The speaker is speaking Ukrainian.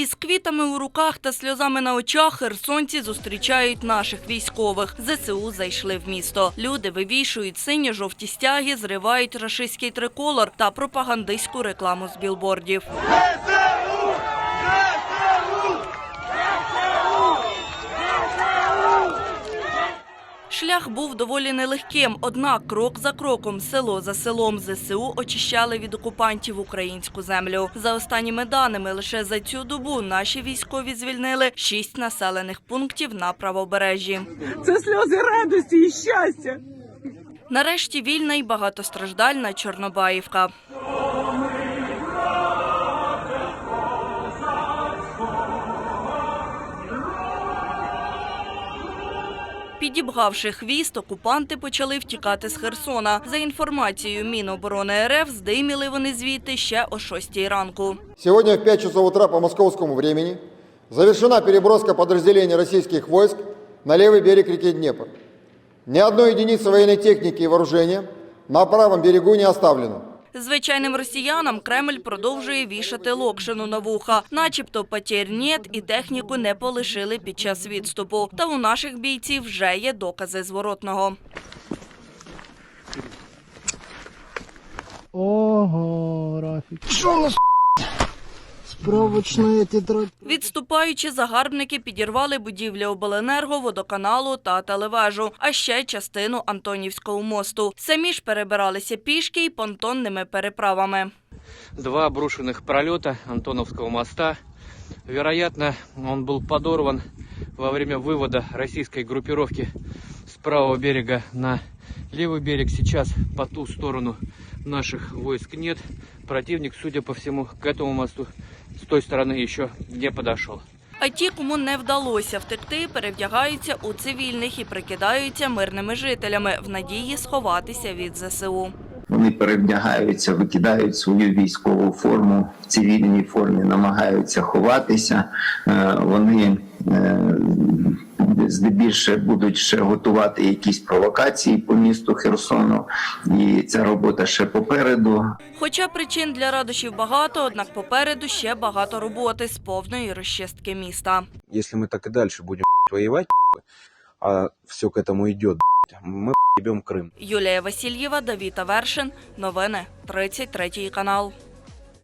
Із квітами у руках та сльозами на очах херсонці зустрічають наших військових. ЗСУ зайшли в місто. Люди вивішують синьо-жовті стяги, зривають рашистський триколор та пропагандистську рекламу з білбордів. Шлях був доволі нелегким, однак крок за кроком, село за селом ЗСУ очищали від окупантів українську землю. За останніми даними, лише за цю добу наші військові звільнили шість населених пунктів на правобережжі. Це сльози радості і щастя. Нарешті вільна й багатостраждальна Чорнобаївка. Підібгавши хвіст, окупанти почали втікати з Херсона. За інформацією Міноборони РФ, здиміли вони звідти ще о 6 ранку. Сегодня в 5 часов утра по московскому времени завершена переброска подразделений российских войск на левый берег реки Днепр. Ни одной единицы военной техники и вооружения на правом берегу не оставлено. Звичайним росіянам Кремль продовжує вішати локшину на вуха, начебто потерь нет і техніку не полишили під час відступу. Та у наших бійців вже є докази зворотного. Ого, Рафік. Що у нас справочна тетрадь? Відступаючи, загарбники підірвали будівлі обленерго, водоканалу та телевежу, а ще частину Антонівського мосту. Самі ж перебиралися пішки й понтонними переправами. два обрушенных пролета Антоновского моста. Вероятно, он был подорван во время вывода российской группировки с правого берега на левый берег. Сейчас по ту сторону наших войск нет. Противник, судя по всему, к этому мосту с той стороны еще не подошел. А ті, кому не вдалося втекти, перевдягаються у цивільних і прикидаються мирними жителями в надії сховатися від ЗСУ. Вони перевдягаються, викидають свою військову форму в цивільній формі, намагаються ховатися. Е, Вони здебільше будуть ще готувати якісь провокації по місту Херсону, і ця робота ще попереду. Хоча причин для радощів багато, однак попереду ще багато роботи з повної розчистки міста. если мы так и дальше будем воевать, а все к этому идет, мы ебем Крым. Юлія Васильєва, Давіта Вершин. Новини 33 канал.